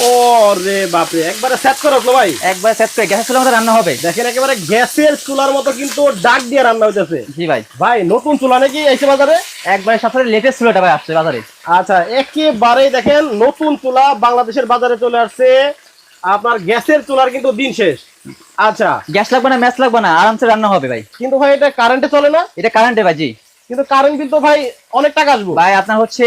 ওরে বাপরে একবারে সেট করে উঠল ভাই। একবার সেট করে গ্যাসের চুলার রান্না হবে? দেখেন একেবারে গ্যাসের চুলার মতো কিন্তু ডাক দিয়ে রান্না হইতেছে। জি ভাই। ভাই নতুন চুলা নাকি এসে বাজারে? একবারে লেটেস্ট চুলাটা ভাই আসছে বাজারে। আচ্ছা একেবারেই দেখেন নতুন চুলা বাংলাদেশের বাজারে চলে আসছে। আপনার গ্যাসের চুলার কিন্তু দিন শেষ। আচ্ছা। গ্যাস লাগবে না ম্যাচ লাগবে না আরামসে রান্না হবে ভাই। কিন্তু ভাই এটা কারেন্টে চলে না? এটা কারেন্টে ভাই জি। কিন্তু কারেন্ট বিল তো ভাই অনেক টাকা আসব। ভাই আপনার হচ্ছে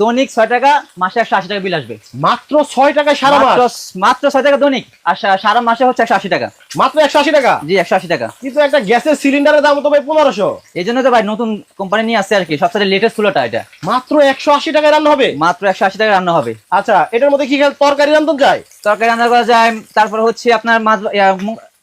দৈনিক ছয় টাকা মাসে একশো আশি টাকা বিল আসবে। মাত্র ছয় টাকায় সারা মাস? মাত্র ছয় টাকা দৈনিক আর সারা মাসে হচ্ছে একশো আশি টাকা। মাত্র একশো আশি টাকা? জি একশো আশি টাকা। কিন্তু একটা গ্যাসের সিলিন্ডারের দাম তো ভাই পনেরোশো। এই জন্য তো ভাই নতুন কোম্পানি নিয়ে আসছে আর কি সবচেয়ে লেটেস্ট চুলাটা এটা। মাত্র একশো আশি টাকায় রান্না হবে? মাত্র একশো আশি টাকা রান্না হবে। আচ্ছা এটার মধ্যে কি তরকারি রান্ধন যায়? তরকারি রান্না করা যায় তারপর হচ্ছে আপনার মাছ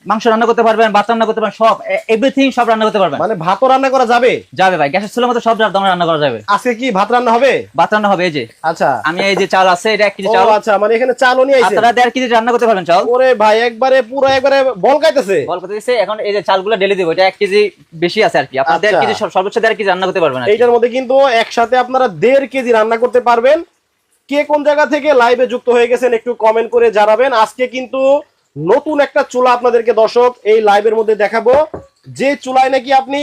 মাংস রান্না করতে পারবেন ভাত রান্না করতে পারবেন সব এভরিথিং সব রান্না করতে পারবেন। মানে ভাতও রান্না করা যাবে? যাবে ভাই গ্যাসের চুলার মতো সব রান্না করা যাবে। আজকে কি ভাত রান্না হবে? ভাত রান্না হবে এই যে। আচ্ছা। আমি এই যে চাল আছে এটা এক কেজি চাল। আচ্ছা মানে এখানে চালও নিয়ে আইছে আপনারা দেড় কেজি রান্না করতে পারবেন চাল। ওরে ভাই একবারে পুরো একবারে বল গাইতেছে বল করতে এখন এই যে চালগুলো ডেলি দেবো এটা এক কেজি বেশি আছে আর কি। আপনার দেড় আচ্ছা। কেজি সব- সর্বোচ্চ দেড় কেজি রান্না করতে পারবেন এইটার মধ্যে কিন্তু একসাথে আপনারা দেড় কেজি রান্না করতে পারবেন। কে কোন জায়গা থেকে লাইভে যুক্ত হয়ে গেছেন একটু কমেন্ট করে জানাবেন। আজকে কিন্তু নতুন একটা চুলা আপনাদেরকে দর্শক এই লাইভের মধ্যে দেখাবো। যে চুলায় নাকি আপনি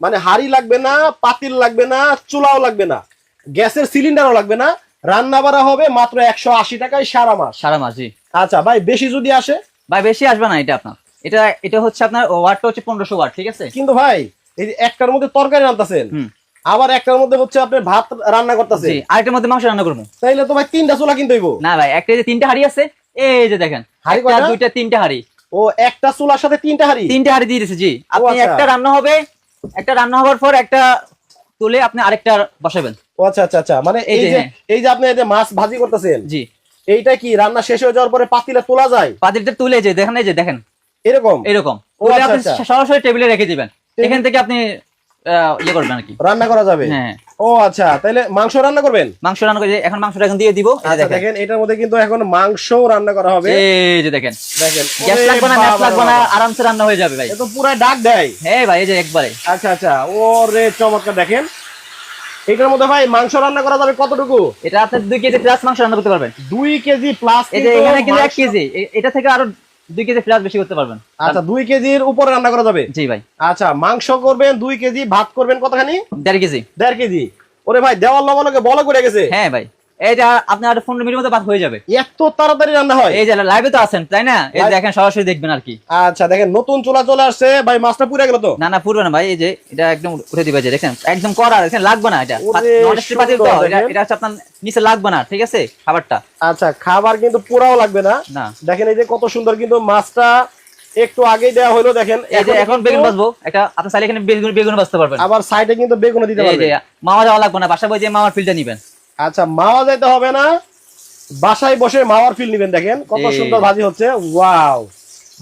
মানে হাড়ি লাগবে না পাতিল লাগবে না চুলাও লাগবে না গ্যাসের সিলিন্ডারও লাগবে না রান্না বাড়া হবে মাত্র একশো আশি টাকায় সারা মাস। সারা মাস জি। আচ্ছা ভাই বেশি যদি আসে? ভাই বেশি আসবে না এটা আপনার। এটা এটা হচ্ছে আপনার ওয়াটটা হচ্ছে পনেরোশো ওয়াট ঠিক আছে? কিন্তু ভাই এই যে একটার মধ্যে তরকারি রান্তাছেন আবার একটার মধ্যে হচ্ছে আপনি ভাত রান্না করতেছে আরেকটার মধ্যে মাংস রান্না করব। তাইলে তো ভাই তিনটা চুলা কিনতে হইব। না ভাই একটা যে তিনটা হাড়ি আছে এই যে দেখেন একটা, দুইটা তিনটা হাড়ি। ও একটা চুলার সাথে তিনটা হাড়ি? তিনটা হাড়ি দিয়ে দিয়েছে জি। আপনি আচ্ছা। একটা রান্না হবে একটা রান্না হওয়ার পর একটা তুলে আপনি আরেকটা বসাবেন। ও আচ্ছা আচ্ছা আচ্ছা। মানে এই যে, হ্যাঁ। এই যে আপনি এই যে মাছ ভাজি করতেছেন জি। এইটা কি রান্না শেষ হয়ে যাওয়ার পরে পাতিলে তোলা যায়? পাতিলটা তুলে যে দেখেন এই যে দেখেন। এরকম? এরকম। সরাসরি টেবিলে রেখে দিবেন। এখান থেকে আপনি আহ, ইয়ে করবেন আর কি। রান্না করা যাবে? হ্যাঁ। ও আচ্ছা তাহলে মাংস রান্না করবেন? মাংস রান্না করে এখন মাংসটা এখন দিয়ে দিব। আচ্ছা দেখেন। এটার মধ্যে কিন্তু এখন মাংস রান্না করা হবে। এই যে দেখেন। দেখেন গ্যাস লাগবে না বাবা লাগবে না আরামসে রান্না হয়ে যাবে ভাই। তো পুরো ডাক দেয়। হ্যাঁ ভাই এই যে একবারে। আচ্ছা আচ্ছা ওরে চমৎকার দেখেন। এটার মধ্যে ভাই মাংস রান্না করা যাবে কতটুকু? এটা আপনি দুই কেজি প্লাস মাংস রান্না করতে পারবেন। দুই কেজি প্লাস এই যে এখানে কিন্তু এক কেজি। এটা থেকে আরও দুই কেজি প্লাস বেশি করতে পারবেন। আচ্ছা দুই কেজির উপরে রান্না করা যাবে? জি ভাই। আচ্ছা মাংস করবেন দুই কেজি ভাত করবেন কতখানি? দেড় কেজি। দেড় কেজি। ওরে ভাই দেওয়াল লবণকে বলা করে গেছে। হ্যাঁ ভাই। এই যে আপনি পনেরো মিনিটের মধ্যে ভাত হয়ে যাবে। এত তাড়াতাড়ি রান্না হয়। এই যে লাইভে তো আছেন তাই না? এই দেখেন সরাসরি দেখবেন আর কি। আচ্ছা দেখেন নতুন চুলা চলে আসছে। ভাই মাছটা পুড়ে গেল তো? না না পুরবে না ভাই এই যে এটা একদম উঠে দিবে যে দেখেন একদম করা দেখেন লাগবে না এটা। পাতিল তো এটা এটা হচ্ছে আপনার নিচে লাগবে না ঠিক আছে খাবারটা। আচ্ছা খাবার কিন্তু পুরাও লাগবে না। না। দেখেন এই যে কত সুন্দর কিন্তু মাছটা একটু আগেই দেওয়া হলো দেখেন। এই যে এখন বেগুন বাজবো এটা আপনি চাইলে এখানে বেগুন বেগুন বাজতে পারবেন। আবার সাইডে কিন্তু বেগুন দিতে এই যে পারবেন। মামা যাওয়া লাগবে না বাসা বই যে মামার ফিল্ডটা নিবেন। আচ্ছা মাওয়া যাইতে হবে না। বাসায় বসে মাওয়ার ফিল নিবেন দেখেন কত সুন্দর ভাজি হচ্ছে। ওয়াও।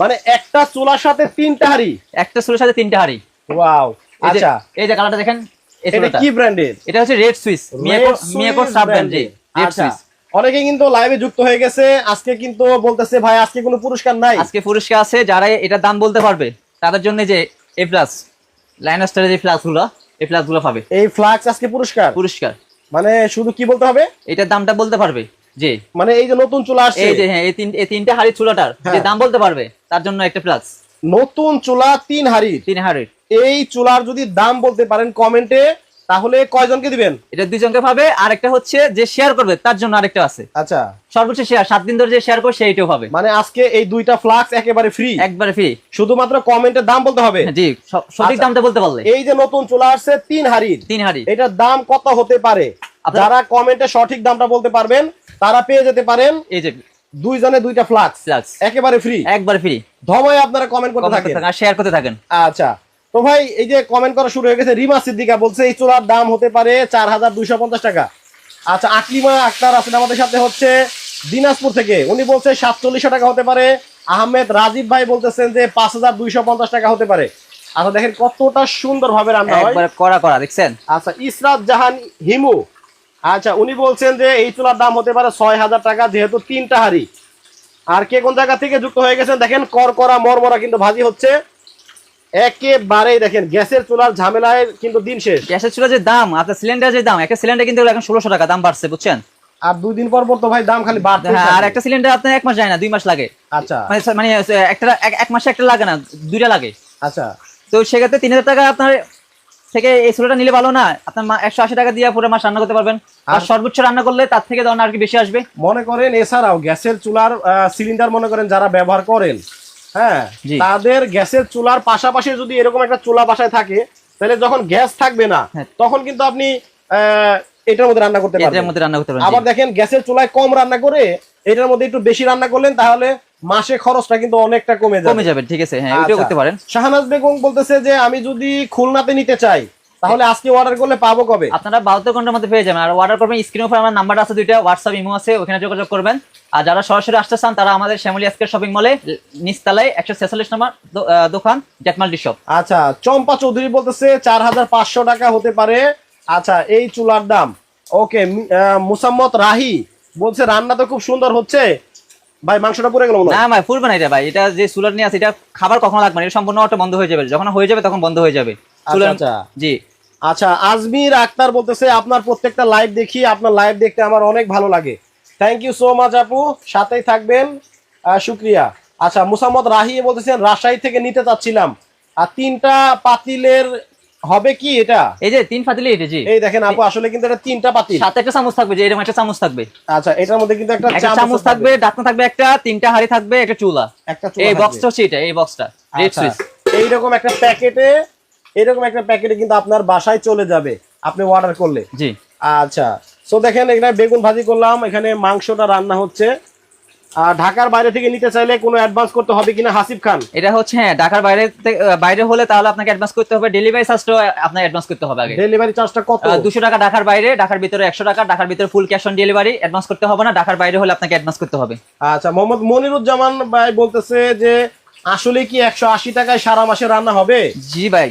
মানে একটা চুলার সাথে তিনটা হাড়ি। একটা চুলের সাথে তিনটা হাড়ি। ওয়াও আচ্ছা। এই যে কালারটা দেখেন এটা কি ব্র্যান্ডের এটা হচ্ছে Red Swiss Miyako Miyako sub brand জি রেড সুইস অনেকে কিন্তু লাইভে যুক্ত হয়ে গেছে। আজকে কিন্তু বলতেছে ভাই আজকে কোনো পুরস্কার নাই। আজকে পুরস্কার আছে যারা এটা দাম বলতে পারবে তাদের জন্য যে এ প্লাস লাইন স্টারের যে ফ্লাক্সগুলো এই ফ্লাক্সগুলো পাবে। এই ফ্লাক্স আজকে পুরস্কার? পুরস্কার। মানে শুধু কি বলতে হবে? এটার দামটা বলতে পারবে জি মানে এই যে নতুন চুলা আসছে। এই যে হ্যাঁ এই তিন এই তিনটে হাড়ি চুলাটার যে হ্যাঁ। দাম বলতে পারবে তার জন্য একটা প্লাস নতুন চুলা তিন হাড়ি তিন হাড়ি এই চুলার যদি দাম বলতে পারেন কমেন্টে তাহলে কয়জনকে দিবেন? এটা দুজনকে পাবে আর একটা হচ্ছে যে শেয়ার করবে তার জন্য আরেকটা আছে। আচ্ছা। সর্বোচ্চ শেয়ার সাত দিন ধরে যে শেয়ার করবে সেইটাও পাবে। মানে আজকে এই দুইটা ফ্লাক্স একেবারে ফ্রি একবারে ফ্রি শুধুমাত্র কমেন্টের দাম বলতে হবে? জি সঠিক আচ্ছা। দামটা বলতে পারলে। এই যে নতুন চুলা আসছে তিন হাড়ির। তিন হাড়ি এটার দাম কত হতে পারে? যারা কমেন্টে সঠিক দামটা বলতে পারবেন তারা পেয়ে যেতে পারেন এই যে দুইজনে দুইটা ফ্লাক্স ফ্লাক্স একেবারে ফ্রি একবার ফ্রি ধময়ে আপনারা কমেন্ট করতে থাকেন। আর শেয়ার করতে থাকেন। আচ্ছা। তো ভাই এই যে কমেন্ট করা শুরু হয়ে গেছে রিমা সিদ্দিকা বলছে এই চুলার দাম হতে পারে চার হাজার দুইশো পঞ্চাশ টাকা। আচ্ছা আকলিমা আক্তার আছেন আমাদের সাথে হচ্ছে দিনাজপুর থেকে। উনি বলছে সাতচল্লিশশো টাকা হতে পারে। আহমেদ রাজীব ভাই বলতেছেন যে পাঁচ হাজার দুইশো পঞ্চাশ টাকা হতে পারে। আচ্ছা দেখেন কতটা সুন্দর ভাবে রান্না হয়। একবার করা করা দেখছেন? আচ্ছা ইসরাত জাহান হিমু। আচ্ছা উনি বলছেন যে এই চুলার দাম হতে পারে ছয় হাজার টাকা যেহেতু তিনটা হাড়ি। আর কে কোন জায়গা থেকে যুক্ত হয়ে গেছেন? দেখেন করকরা মরমরা কিন্তু ভাজি হচ্ছে। একেবারেই দেখেন গ্যাসের চুলার ঝামেলায় কিন্তু দিন শেষ। গ্যাসের চুলা যে দাম আপনার সিলিন্ডার যে দাম একটা সিলিন্ডার কিন্তু এখন ষোলোশো টাকা দাম বাড়ছে বুঝছেন? আর দুই দিন পর পর তো ভাই দাম খালি বাড়তে হ্যাঁ আর একটা সিলিন্ডার আপনার এক মাস যায় না দুই মাস লাগে। আচ্ছা। মানে মানে একটা এক- মাসে একটা লাগে না দুইটা লাগে। আচ্ছা। তো সেক্ষেত্রে তিন হাজার টাকা আপনার থেকে এই চুলাটা নিলে ভালো না আপনার একশো আশি টাকা দিয়ে পুরো মাস রান্না করতে পারবেন। আর আর- সর্বোচ্চ রান্না করলে তার থেকে ধরেন আর কি বেশি আসবে। মনে করেন এছাড়াও গ্যাসের চুলার সিলিন্ডার মনে করেন যারা ব্যবহার করেন হ্যাঁ তাদের গ্যাসের চুলার পাশাপাশি যদি এরকম একটা চুলা বাসায় থাকে তাহলে যখন গ্যাস থাকবে না হ্যাঁ। তখন কিন্তু আপনি আহ, এটার মধ্যে রান্না করতে এটার পারবেন। মধ্যে রান্না করতে পারবেন আবার দেখেন গ্যাসের চুলায় কম রান্না করে এটার মধ্যে একটু বেশি রান্না করলেন তাহলে মাসে খরচটা কিন্তু অনেকটা কমে যাবে। কমে যাবে ঠিক আছে হ্যাঁ ওইটাও আচ্ছা। করতে পারেন। শাহনাজ বেগম বলতেছে যে আমি যদি খুলনাতে নিতে চাই তাহলে আজকে অর্ডার করলে পাবো কবে? আপনারা বাহাত্তর ঘণ্টার মধ্যে পেয়ে যাবেন। আর অর্ডার করবেন স্ক্রিনের উপর আমার নাম্বার আছে দুইটা হোয়াটসঅ্যাপ ইমো আছে ওখানে যোগাযোগ করবেন। আর যারা সরাসরি আসতে চান তারা আমাদের শ্যামলী আজকের শপিং মলে নিচতলায় একশো ছেচল্লিশ নম্বর দোকান জেটমাল্টি শপ আচ্ছা চম্পা চৌধুরী বলতেছে চার হাজার পাঁচশো টাকা হতে পারে। আচ্ছা এই চুলার দাম। ওকে মুসাম্মত রাহি বলছে রান্না তো খুব সুন্দর হচ্ছে। ভাই মাংসটা পুড়ে গেল না ভাই ফুলবে না এটা ভাই। এটা যে সুলার নিয়ে আছে এটা খাবার কখনো লাগবে না এটা সম্পূর্ণ অটো বন্ধ হয়ে যাবে। যখন হয়ে যাবে তখন বন্ধ হয়ে যাবে। আচ্ছা। জি। আচ্ছা আজমির আক্তার বলতেছে আপনার প্রত্যেকটা লাইভ দেখি আপনার লাইভ দেখতে আমার অনেক ভালো লাগে। থ্যাংক ইউ সো মাচ আপু সাথেই থাকবেন শুক্রিয়া। আচ্ছা মুসাম্মদ রাহি বলতেছেন রাজশাহী থেকে নিতে চাচ্ছিলাম। আর তিনটা পাতিলের হবে কি এটা? এই যে তিন পাতিলে এটা জি। এই দেখেন আপু আসলে কিন্তু এটা তিনটা পাতিল। সাথে একটা চামচ থাকবে যে এরকম একটা চামচ থাকবে। আচ্ছা এটার মধ্যে কিন্তু একটা চামচ থাকবে ডাকনা থাকবে একটা তিনটা হাড়ি থাকবে একটা চুলা। একটা চুলা এই বক্সটা হচ্ছে এটা এই বক্সটা রেড আচ্ছা, সুইচ এইরকম একটা প্যাকেটে এরকম একটা প্যাকেটে কিন্তু আপনার বাসায় চলে যাবে আপনি অর্ডার করলে। জি। আচ্ছা সো দেখেন এখানে বেগুন ভাজি করলাম এখানে মাংসটা রান্না হচ্ছে। ঢাকার বাইরে থেকে নিতে চাইলে কোনো অ্যাডভান্স করতে হবে কিনা হাসিব খান? এটা হচ্ছে হ্যাঁ ঢাকার বাইরে বাইরে হলে তাহলে আপনাকে অ্যাডভান্স করতে হবে। ডেলিভারি চার্জটাও আপনাকে অ্যাডভান্স করতে হবে আগে। ডেলিভারি চার্জটা কত? দুশো টাকা ঢাকার বাইরে ঢাকার ভিতরে একশো টাকা ঢাকার ভিতরে full cash on delivery advance করতে হবে না ঢাকার বাইরে হলে আপনাকে অ্যাডভান্স করতে হবে। আচ্ছা মোহাম্মদ মনিরুজ্জামান ভাই বলতেছে যে আসলে কি একশো আশি টাকায় সারা মাসে রান্না হবে? জি ভাই।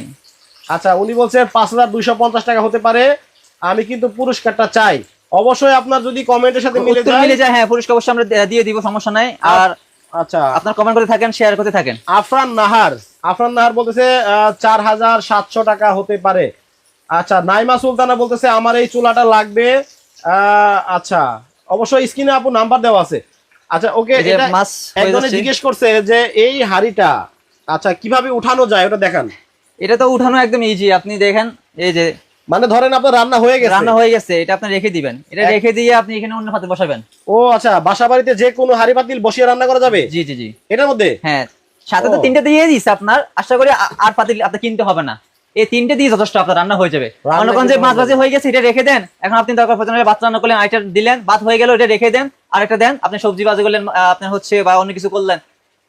আচ্ছা উনি বলছেন পাঁচ হাজার দুইশো পঞ্চাশ টাকা হতে পারে। আমি কিন্তু পুরস্কারটা চাই। অবশ্যই আপনার যদি কমেন্টের সাথে মিলে যায় মিলে যায় হ্যাঁ পুরস্কার অবশ্যই আমরা দিয়ে দিব সমস্যা নাই। আর আচ্ছা। আপনার কমেন্ট করে থাকেন শেয়ার করতে থাকেন। আফরান নাহার। আফরান নাহার বলতেছে চার হাজার সাতশো টাকা হতে পারে। আচ্ছা নাইমা সুলতানা বলতেছে আমার এই চুলাটা লাগবে। আহ, আচ্ছা অবশ্যই স্ক্রিনে আপু নাম্বার দেওয়া আছে। আচ্ছা ওকে এটা একজনে জিজ্ঞেস করছে যে এই হাড়িটা আচ্ছা কীভাবে উঠানো যায় ওটা দেখান। এটা তো উঠানো একদম ইজি আপনি দেখেন এই যে মানে ধরেন আপনার রান্না হয়ে গেছে। রান্না হয়ে গেছে এটা আপনি রেখে দিবেন। এটা রেখে দিয়ে আপনি এখানে অন্য পাতে বসাবেন। ও আচ্ছা বাসা বাড়িতে যে কোনো হাড়ি পাতিল বসিয়ে রান্না করা যাবে? জি জি জি। এটার মধ্যে? হ্যাঁ সাথে তো। তিনটে দিয়ে দিচ্ছে আপনার আশা করি আর পাতিল আপনার কিনতে হবে না। এই তিনটে দিয়ে যথেষ্ট আপনার রান্না হয়ে যাবে। মনে যে মাছ ভাজি হয়ে গেছে এটা রেখে দেন। এখন আপনি দরকার প্রয়োজন ভাত রান্না করলেন আইটা দিলেন ভাত হয়ে গেল এটা রেখে দেন। আরেকটা দেন আপনি সবজি ভাজি করলেন আপনার হচ্ছে বা অন্য কিছু করলেন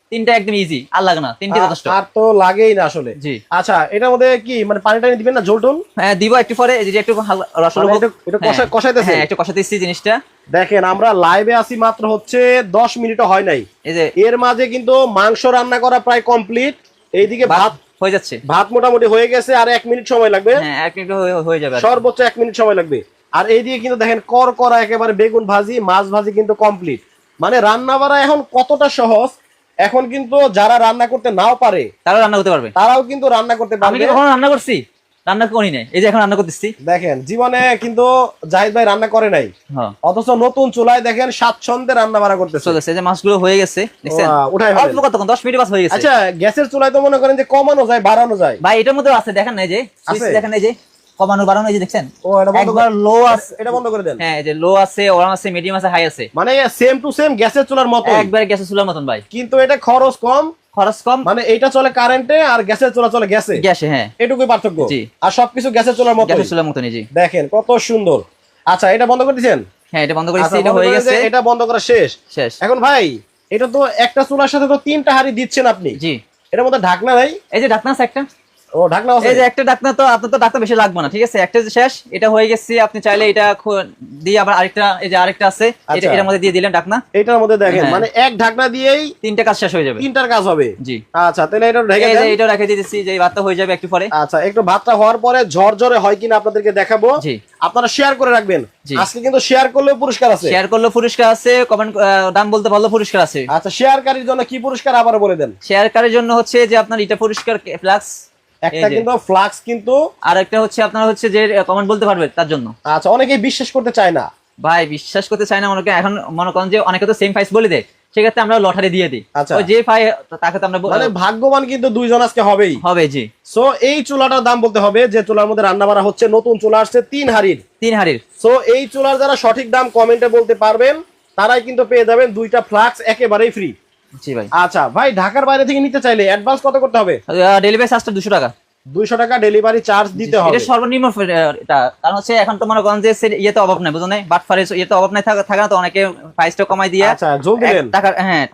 তিনটা একদম ইজি আর লাগে না তিনটে যথেষ্ট। আর তো লাগেই না আসলে। জি। আচ্ছা এটার মধ্যে কি মানে পানি টানি দিবেন না জল টল? হ্যাঁ দিব একটু পরে এই যে একটু মানে একটু- হ্যাঁ, কষাই- কষাইতেছেন? হ্যাঁ একটু কষাতেছি জিনিসটা। দেখেন আমরা লাইভে আসি মাত্র হচ্ছে মিনিটও হয় নাই। এই যে এর মাঝে কিন্তু মাংস রান্না করা প্রায় কমপ্লিট এইদিকে ভাত হয়ে যাচ্ছে। ভাত মোটামুটি হয়ে গেছে আর এক মিনিট সময় লাগবে। হ্যাঁ মিনিট হয়ে- যাবে সর্বোচ্চ এক মিনিট সময় লাগবে। আর এইদিকে কিন্তু দেখেন কর করা একেবারে বেগুন ভাজি মাছ ভাজি কিন্তু কমপ্লিট মানে রান্না বাড়া এখন কতটা সহজ এখন কিন্তু যারা রান্না করতে নাও পারে তারাও রান্না করতে পারবে। তারাও কিন্তু রান্না করতে আমি পারবে। কি কখনো রান্না করছি? রান্না করি নাই। এই যে এখন রান্না করতেছি। দেখেন জীবনে কিন্তু জাহিদ ভাই রান্না করে নাই। হ্যাঁ। অথচ নতুন চুলায় দেখেন স্বাচ্ছন্দ্যে রান্না বাড়া করতে চলেছে যে মাছগুলো হয়ে গেছে দেখছেন? ফেলেন। অল্প কতক্ষণ? দশ মিনিট মাছ হয়ে গেছে। আচ্ছা গ্যাসের চুলায় তো মনে করেন যে কমানো যায় বাড়ানো যায়। ভাই এটার মধ্যে আছে দেখেন না এই যে দেখেন এই যে। কমানো বাড়ানো এই যে দেখছেন? ও এটা বন্ধ একবার করে লো আছে। এটা বন্ধ করে দেন। হ্যাঁ এই যে লো আছে আছে মিডিয়াম আছে হাই আছে। মানে সেম টু সেম গ্যাসের চুলার মতো একবারে গ্যাসের চুলার মতন ভাই। কিন্তু এটা খরচ কম। খরচ কম? মানে এইটা চলে কারেন্টে আর গ্যাসের চুলা চলে গ্যাসে। গ্যাসে হ্যাঁ। এটুকুই পার্থক্য। আর সবকিছু গ্যাসের চুলার মতো গ্যাসের চুলার জি। দেখেন কত সুন্দর। আচ্ছা এটা বন্ধ করে দিয়েছেন? হ্যাঁ এটা বন্ধ করেছি আচ্ছা, এটা হয়ে গেছে। এটা বন্ধ করা শেষ। শেষ। এখন ভাই এটা তো একটা চুলার সাথে তো তিনটা হাড়ি দিচ্ছেন আপনি। জি। এটার মধ্যে ঢাকনা নাই? এই যে ঢাকনা আছে একটা। ও ঢাকনা আছে এই যে একটা ডাকনা তো আপনার তো ডাকনা বেশি লাগবে না ঠিক আছে? একটা যে শেষ এটা হয়ে গেছে আপনি চাইলে এটা দিয়ে আবার আরেকটা এই যে আরেকটা আছে এটা আচ্ছা। এটার মধ্যে দিয়ে দিলেন ডাকনা এটার মধ্যে দেখেন হ্যাঁ। মানে এক ঢাকনা দিয়েই তিনটা কাজ শেষ হয়ে যাবে। তিনটার কাজ হবে। জি। আচ্ছা তাহলে এটা ঢেকে দেন। এটা রেখে দিতেছি যে ভাতটা হয়ে যাবে একটু পরে। আচ্ছা একটু ভাতটা হওয়ার পরে ঝরঝরে হয় কিনা আপনাদেরকে দেখাবো। জি। আপনারা শেয়ার করে রাখবেন। আজকে কিন্তু শেয়ার করলেও পুরস্কার আছে। শেয়ার করলে পুরস্কার আছে কমেন্ট দাম বলতে পারলে পুরস্কার আছে। আচ্ছা শেয়ারকারীর জন্য কি পুরস্কার আবারও বলে দেন। শেয়ার কারের জন্য হচ্ছে যে আপনার এটা পুরস্কার ফ্লাক্স একটা কিন্তু ফ্লাক্স কিন্তু আর একটা হচ্ছে আপনার হচ্ছে যে কমেন্ট বলতে পারবে তার জন্য। আচ্ছা অনেকেই বিশ্বাস করতে চায় না। ভাই বিশ্বাস করতে চাই না মনে এখন মনে করেন যে অনেকে তো সেম প্রাইস বলে দেয়। সেক্ষেত্রে আমরা লটারি দিয়ে দিই। আচ্ছা। যে পাই তাকে তো আমরা মানে ভাগ্যবান কিন্তু দুইজন আজকে হবেই। হবে জি। সো এই চুলাটার দাম বলতে হবে যে চুলার মধ্যে রান্না বাড়া হচ্ছে নতুন চুলা আসছে তিন হাড়ির। তিন হাড়ির। সো এই চুলার যারা সঠিক দাম কমেন্টে বলতে পারবেন তারাই কিন্তু পেয়ে যাবেন দুইটা ফ্লাক্স একেবারেই ফ্রি জি ভাই। আচ্ছা ভাই ঢাকার বাইরে থেকে নিতে চাইলে অ্যাডভান্স কত করতে হবে? ডেলিভারি চার্জটা দুশো টাকা। দুইশো টাকা ডেলিভারি চার্জ দিতে হবে। এটা সর্বনিম্ন এটা। কারণ হচ্ছে এখন তো মনে করেন যে ইয়েতে অভাব নাই বুঝলেন? বাটফারে ইয়েতে অভাব নাই থাকা তো অনেকে প্রাইসটা কমাই দিয়ে আচ্ছা জল দিলেন? টাকা হ্যাঁ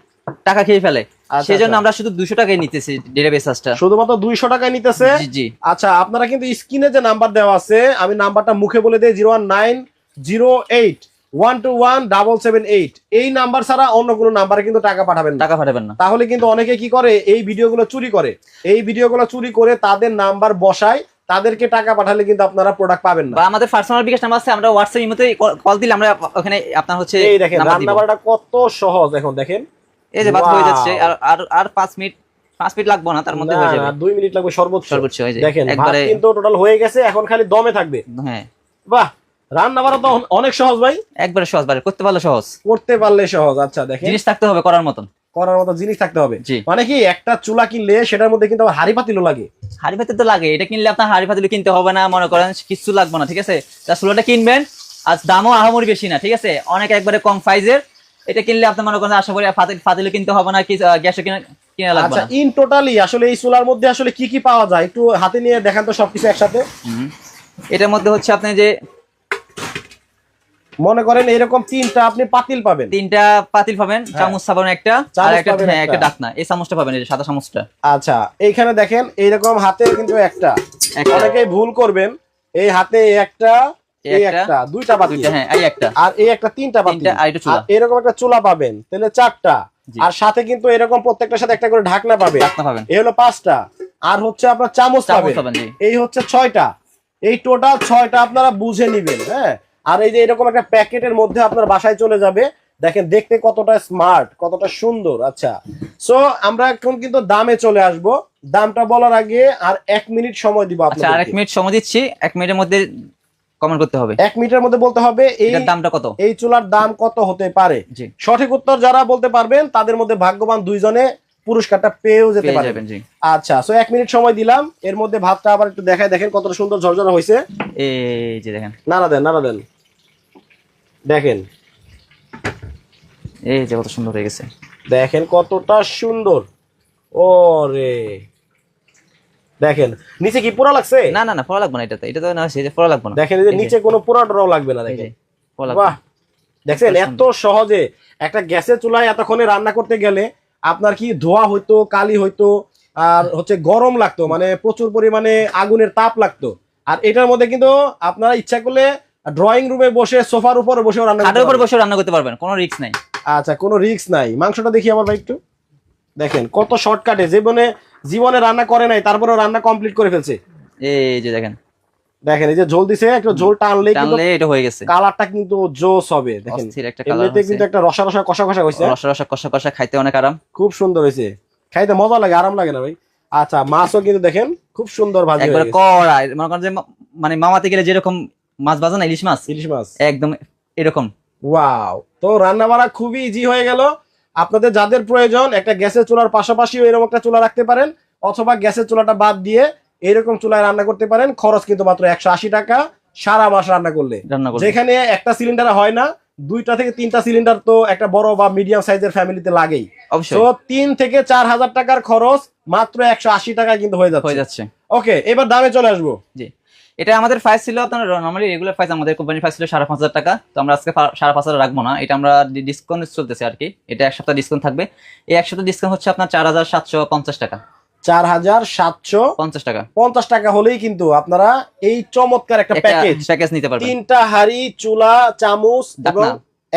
টাকা খেয়ে ফেলে। আচ্ছা, সেই জন্য আচ্ছা। আমরা শুধু দুশো টাকায় নিতেছি ডেলিভারি চার্জটা শুধুমাত্র দুইশো টাকায় নিতেছে? জি জি। আচ্ছা আপনারা কিন্তু স্ক্রিনে যে নাম্বার দেওয়া আছে আমি নাম্বারটা মুখে বলে দিই zero one nine zero eight one two one double seven eight এই নাম্বার ছাড়া অন্য কোনো নাম্বারে কিন্তু টাকা পাঠাবেন টাকা পাঠাবেন না। তাহলে কিন্তু অনেকে কি করে? এই ভিডিওগুলো চুরি করে। এই ভিডিওগুলো চুরি করে তাদের নাম্বার বসায় তাদেরকে টাকা পাঠালে কিন্তু আপনারা প্রোডাক্ট পাবেন না। বা আমাদের পার্সোনাল বিকাশ নাম্বার আছে আমরা হোয়াটসঅ্যাপ ইমোতে কল দিলে আমরা ওখানে আপনার হচ্ছে এই দেখেন নাম্বার দিব। রান্না বাড়াটা কত সহজ এখন দেখেন। এই যে ভাত হয়ে যাচ্ছে আর আর আর পাঁচ মিনিট পাঁচ মিনিট লাগবে না তার মধ্যে হয়ে যাবে। মিনিট লাগবে সর্বোচ্চ। সর্বোচ্চ হয়ে যায় দেখেন ভাত কিন্তু টোটাল হয়ে গেছে এখন খালি দমে থাকবে। হ্যাঁ। বাহ! রান্না বাড়া তো অনেক সহজ ভাই। একবারে সহজ বারে করতে পারলে সহজ। করতে পারলে সহজ আচ্ছা দেখেন। জিনিস থাকতে হবে করার মতন। করার মতো জিনিস থাকতে হবে। মানে কি একটা চুলা কিনলে সেটার মধ্যে কিন্তু আবার হাড়ি পাতিলও লাগে। হাড়ি পাতিল তো লাগে এটা কিনলে আপনার হাড়ি পাতিল কিনতে হবে না মনে করেন কিছু লাগবে না ঠিক আছে? তা চুলাটা কিনবেন আর দামও আহামরি বেশি না ঠিক আছে? অনেক একবারে কম প্রাইজের এটা কিনলে আপনি মনে করেন আশা করি ফাতিল কিনতে হবে না কি গ্যাসও কিনা কিনা লাগবে আচ্ছা ইন টোটালি আসলে এই চুলার মধ্যে আসলে কি কি পাওয়া যায়? একটু হাতে নিয়ে দেখান তো সবকিছু একসাথে। এটার মধ্যে হচ্ছে আপনি যে মনে করেন এরকম তিনটা আপনি পাতিল পাবেন। তিনটা পাতিল পাবেন চামচ পাবেন একটা আর একটা হ্যাঁ একটা। একটা। ডাকনা এই চামচটা পাবেন এই সাদা চামচটা। আচ্ছা এইখানে দেখেন এইরকম হাতে কিন্তু একটা। অনেকেই ভুল করবেন এই হাতে একটা এই দুইটা পাতিল। হ্যাঁ এই একটা। আর এই একটা তিনটা পাতিল। তিনটা, আর একটা চুলা। এরকম একটা চুলা পাবেন তাহলে চারটা। আর সাথে কিন্তু এরকম প্রত্যেকটার সাথে একটা করে ঢাকনা পাবে। ডাকনা পাবেন। এই হলো পাঁচটা। আর হচ্ছে আপনার চামচ পাবেন। এই হচ্ছে ছয়টা। এই টোটাল ছয়টা আপনারা বুঝে নিবেন হ্যাঁ? আর এই যে এরকম একটা প্যাকেটের মধ্যে আপনার বাসায় চলে যাবে দেখেন দেখতে কতটা স্মার্ট কতটা সুন্দর আচ্ছা। সো আমরা এখন কিন্তু দামে চলে আসব। দামটা বলার আগে আর এক মিনিট সময় দিব আচ্ছা আর এক মিনিট সময় দিচ্ছি। এক মিনিটের মধ্যে কমেন্ট করতে হবে। এক মিনিটের মধ্যে বলতে হবে এই দামটা কত? এই চুলার দাম কত হতে পারে? সঠিক উত্তর যারা বলতে পারবেন তাদের মধ্যে ভাগ্যবান দুইজনে পুরস্কারটা পেয়েও যেতে পেয়ে পারে যাবেন জি। আচ্ছা সো এক মিনিট সময় দিলাম। এর মধ্যে ভাতটা আবার একটু দেখায় দেখেন কতটা সুন্দর ঝরঝরা হয়েছে এই যে দেখেন। নাড়া দেন নাড়া দেন। দেখেন। এই যে কত সুন্দর হয়ে গেছে। দেখেন কতটা সুন্দর। ওরে। দেখেন নিচে কি পোড়া লাগছে? না না না পড়া লাগবে না এটাতে। এটা তো না সেই যে পড়া লাগবে না। দেখেন যে নিচে কোনো পোড়া টোড়াও লাগবে না দেখেন। বাহ! না। দেখছেন কত এত সহজে একটা গ্যাসের চুলায় এতক্ষণে রান্না করতে গেলে আপনার কি ধোয়া হইতো কালি হইতো আর হচ্ছে গরম লাগতো মানে প্রচুর পরিমাণে আগুনের তাপ লাগতো। আর এটার মধ্যে কিন্তু আপনারা ইচ্ছা করলে ড্রয়িং রুমে বসে সোফার উপরে বসেও রান্না করতে খাটের উপর বসে রান্না করতে পারবেন কোনো রিস্ক নাই। আচ্ছা কোনো রিস্ক নাই। মাংসটা দেখি আমার ভাই একটু। দেখেন কত শর্টকাটে জীবনে জীবনে রান্না করে নাই তারপরেও রান্না কমপ্লিট করে ফেলছে। এই যে দেখেন। দেখেন এই যে ঝোল দিছে একটু ঝোল টানলে কিন্তু টানলে এটা হয়ে গেছে। কালারটা কিন্তু জোস হবে। দেখেন একটা কালার এমনিতে কিন্তু একটা রসা রসা কষা কষা হয়েছে। রসা রসা কষা কষা খাইতে অনেক আরাম। খুব সুন্দর হয়েছে। খাইতে মজা লাগে আরাম লাগে না ভাই? আচ্ছা মাছও কিন্তু দেখেন খুব সুন্দর ভাজি একবার। কড়া মনে করেন যে মানে মামাতে গেলে যেরকম মাছ ভাজা না ইলিশ মাছ? ইলিশ মাছ। একদম এরকম। ওয়াও তো রান্না বাড়া খুবই ইজি হয়ে গেল। আপনাদের যাদের প্রয়োজন একটা গ্যাসের চুলার পাশাপাশিও এরকম একটা চুলা রাখতে পারেন অথবা গ্যাসের চুলাটা বাদ দিয়ে এরকম চুলায় রান্না করতে পারেন। খরচ কিন্তু মাত্র একশো আশি টাকা সারা মাস রান্না করলে। যেখানে একটা সিলিন্ডার হয় না দুইটা থেকে তিনটা সিলিন্ডার তো একটা বড় বা মিডিয়াম সাইজের ফ্যামিলিতে লাগেই। তো তিন থেকে চার হাজার টাকার খরচ মাত্র একশো আশি টাকা কিন্তু হয়ে যাচ্ছে। যাচ্ছে। ওকে এবার দামে চলে আসব। জি। এটা আমাদের প্রাইস ছিল আপনার নর্মালি রেগুলার প্রাইস আমাদের কোম্পানির প্রাইস ছিল সাড়ে পাঁচ হাজার টাকা। তো আমরা আজকে সাড়ে পাঁচ হাজার রাখব না। এটা আমরা ডিসকাউন্ট চলতেছে আর কি। এটা এক সপ্তাহ ডিসকাউন্ট থাকবে। এই এক সপ্তাহ ডিসকাউন্ট হচ্ছে আপনার চার হাজার সাতশো পঞ্চাশ টাকা। চার হাজার সাতশো পঞ্চাশ টাকা। পঞ্চাশ টাকা হলেই কিন্তু আপনারা এই চমৎকার একটা প্যাকেজ প্যাকেজ নিতে পারবেন। তিনটা হাড়ি চুলা চামচ এবং।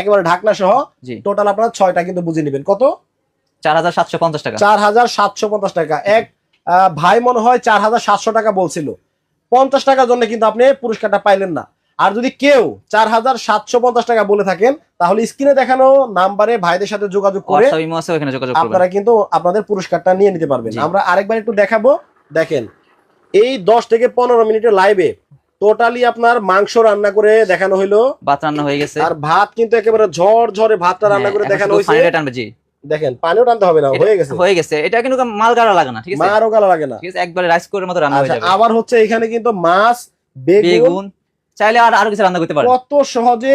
একেবারে ঢাকনা সহ টোটাল আপনারা ছয়টা কিন্তু বুঝে নেবেন। কত? চার হাজার সাতশো পঞ্চাশ টাকা। চার হাজার সাতশো পঞ্চাশ টাকা। এক ভাই মনে হয় চার হাজার সাতশো টাকা বলছিল। পঞ্চাশ টাকার জন্য কিন্তু আপনি পুরস্কারটা পাইলেন না। আর যদি কেউ চার হাজার সাতশো পঞ্চাশ টাকা বলে থাকেন তাহলে স্ক্রিনে দেখানো নাম্বারে ভাইদের সাথে যোগাযোগ করে আপনারা কিন্তু আপনাদের পুরস্কারটা নিয়ে নিতে পারবেন। আমরা আরেকবার একটু দেখাবো। দেখেন এই দশ থেকে পনেরো মিনিটের লাইভে টোটালি আপনার মাংস রান্না করে দেখানো হইল। ভাত রান্না হয়ে গেছে। আর ভাত কিন্তু একেবারে ঝড় ঝরে ভাতটা রান্না করে হ্যাঁ, দেখানো শুধু হয়েছে। দেখেন পানিও টানতে হবে না হয়ে গেছে। হয়ে গেছে। এটা কিন্তু মাল লাগে না ঠিক আছে? মারও গালা লাগে না। ঠিক আছে? একবারে রাইস করে মতো রান্না হয়ে আচ্ছা যাবে। আবার হচ্ছে এখানে কিন্তু মাছ বেগুন। চাইলে আর আরও কিছু রান্না করতে পারেন। কত সহজে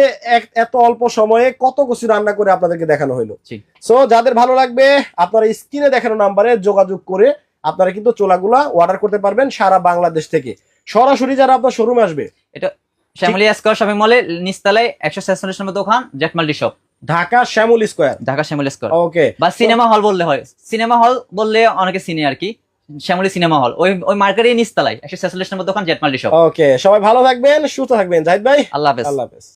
এত অল্প সময়ে কত কিছু রান্না করে আপনাদেরকে দেখানো হলো সো যাদের ভালো লাগবে আপনারা স্ক্রিনে দেখানো নাম্বারে যোগাযোগ করে আপনারা কিন্তু চোলাগুলা অর্ডার করতে পারবেন সারা বাংলাদেশ থেকে। সরাসরি যারা আপনার শোরুম আসবে এটা শ্যামলী স্কোয়ার শপিং মলে নিচতলায় একশো ছেচল্লিশ নম্বর দোকান Jet Multi shop Dhaka Shyamol square. Dhaka Shyamol square. Okay বা সিনেমা হল বললে হয়। সিনেমা হল বললে অনেকে চিনে আর কি। Shyamoli cinema hall. ওই ওই মার্কেটের নিচতলায়। একশো ছেচল্লিশ নম্বর দোকান জেটমাল্টি শপ ওকে সবাই ভালো থাকবেন সুস্থ থাকবেন। জাহিদ ভাই আল্লাহ হাফেজ। আল্লাহ হাফেজ।